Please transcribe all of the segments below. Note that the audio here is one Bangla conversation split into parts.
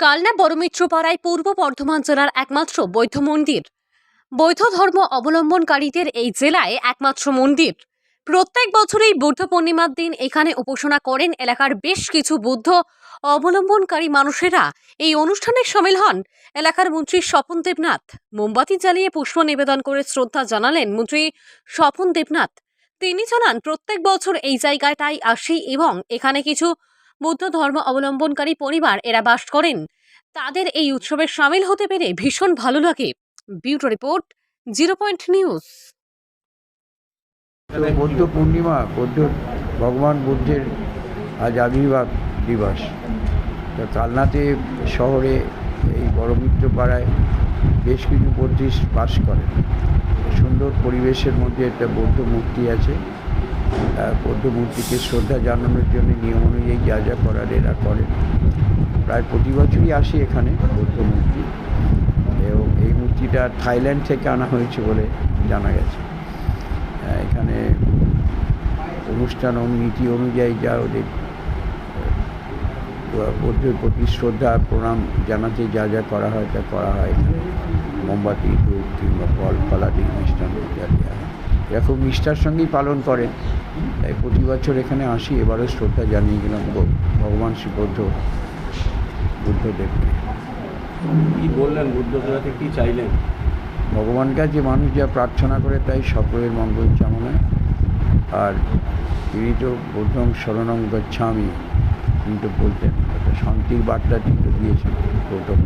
কালনা বড়মিত্রপাড়ায় পূর্ব বর্ধমান জেলার একমাত্র বৌদ্ধ মন্দির। বৌদ্ধ ধর্ম অবলম্বনকারীদের এই জেলায় একমাত্র মন্দির। প্রত্যেক বছরেই বুদ্ধ পূর্ণিমার দিন এখানে উপাসনা করেন এলাকার বেশ কিছু বুদ্ধ অবলম্বনকারী মানুষেরা। এই অনুষ্ঠানে সামিল হন এলাকার মন্ত্রী স্বপন দেবনাথ। মোমবাতি জ্বালিয়ে পুষ্প নিবেদন করে শ্রদ্ধা জানালেন মন্ত্রী স্বপন দেবনাথ। তিনি জানান, প্রত্যেক বছর এই জায়গাটায় আসি এবং এখানে কিছু বুদ্ধ ধর্ম অবলম্বনকারী পরিবার এরা বাস করেন। তাদের এই উৎসবে সামিল হতে পেরে ভীষণ ভালো লাগে। বিউটো report, zero point news. Buddha Purnima, Buddha ভগবান বুদ্ধের আজ আবির্ভাব দিবস। কালনাতে শহরে এই বড়মিত্র পাড়ায় বেশ কিছু বৌদ্ধিস্ট বাস করেন। সুন্দর পরিবেশের মধ্যে একটা বৌদ্ধ মূর্তি আছে। আহ, বৌদ্ধ মূর্তিকে শ্রদ্ধা জানানোর জন্য নিয়ম অনুযায়ী যা যা করার এরা করেন। প্রায় প্রতি বছরই আসি এখানে বৌদ্ধ মূর্তি এবং এই মূর্তিটা থাইল্যান্ড থেকে আনা হয়েছে বলে জানা গেছে। এখানে অনুষ্ঠান ও নীতি অনুযায়ী যা ওদের বৌদ্ধের প্রতি শ্রদ্ধা প্রণাম জানাতে যা যা করা হয় তা করা হয় মোমবাতি ধূপ কিংবা ফল ফলাদি মিষ্টান যা দেওয়া হয় এরা খুব নিষ্ঠার সঙ্গেই পালন করেন। তাই প্রতি বছর এখানে আসি এবারও শ্রদ্ধা জানিয়ে গেলাম ভগবান শ্রী বৌদ্ধ বুদ্ধদেবকে। কি বললেন বুদ্ধদেবতা কি চাইলেন? ভগবানকে কাছে মানুষ যা প্রার্থনা করে তাই সকলের মঙ্গল চামনা আর তিনি তো বুদ্ধং শরণং গচ্ছামি তিনি তো বলতেন একটা শান্তির বার্তা তিনি তো দিয়েছেন গৌতম।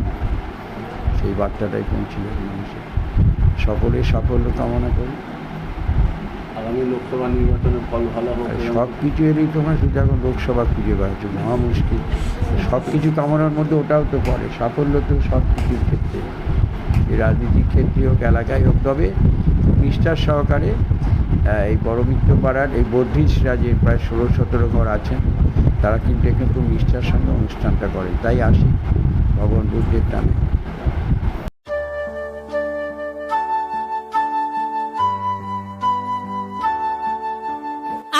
সেই বার্তাটাই পৌঁছিলেন মানুষের। সকলের সাফল্য কামনা করি। আগামী লোকসভা নির্বাচনের ফল ভালো হোক এবং সব কিছু এরই তোমরা শুধু এখন লোকসভা খুঁজে পাচ্ছ মহা মুশকিল। সব কিছু কামনার মধ্যে ওটাও তো পড়ে সাফল্য তো সব কিছুর ক্ষেত্রে। রাজনীতির ক্ষেত্রে হোক এলাকায় হোক তবে নিষ্ঠার সহকারে এই বড়মিত্র পাড়ার এই বৌদ্ধিস্টরা যে প্রায় ষোলো সতেরো ঘর আছেন। তারা কিন্তু এখানে খুব নিষ্ঠার সঙ্গে অনুষ্ঠানটা করেন। তাই আসি ভগবান বুদ্ধের টানে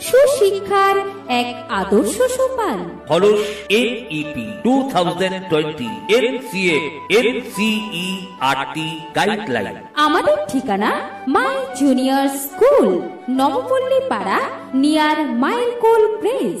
সুশিক্ষার এক আদর্শ সোপান follows AP two thousand twenty NCA R T guideline আমাদের ঠিকানা মাই জুনিয়র স্কুল নবপল্লী পাড়া নিয়ার মাইলকোল প্রেস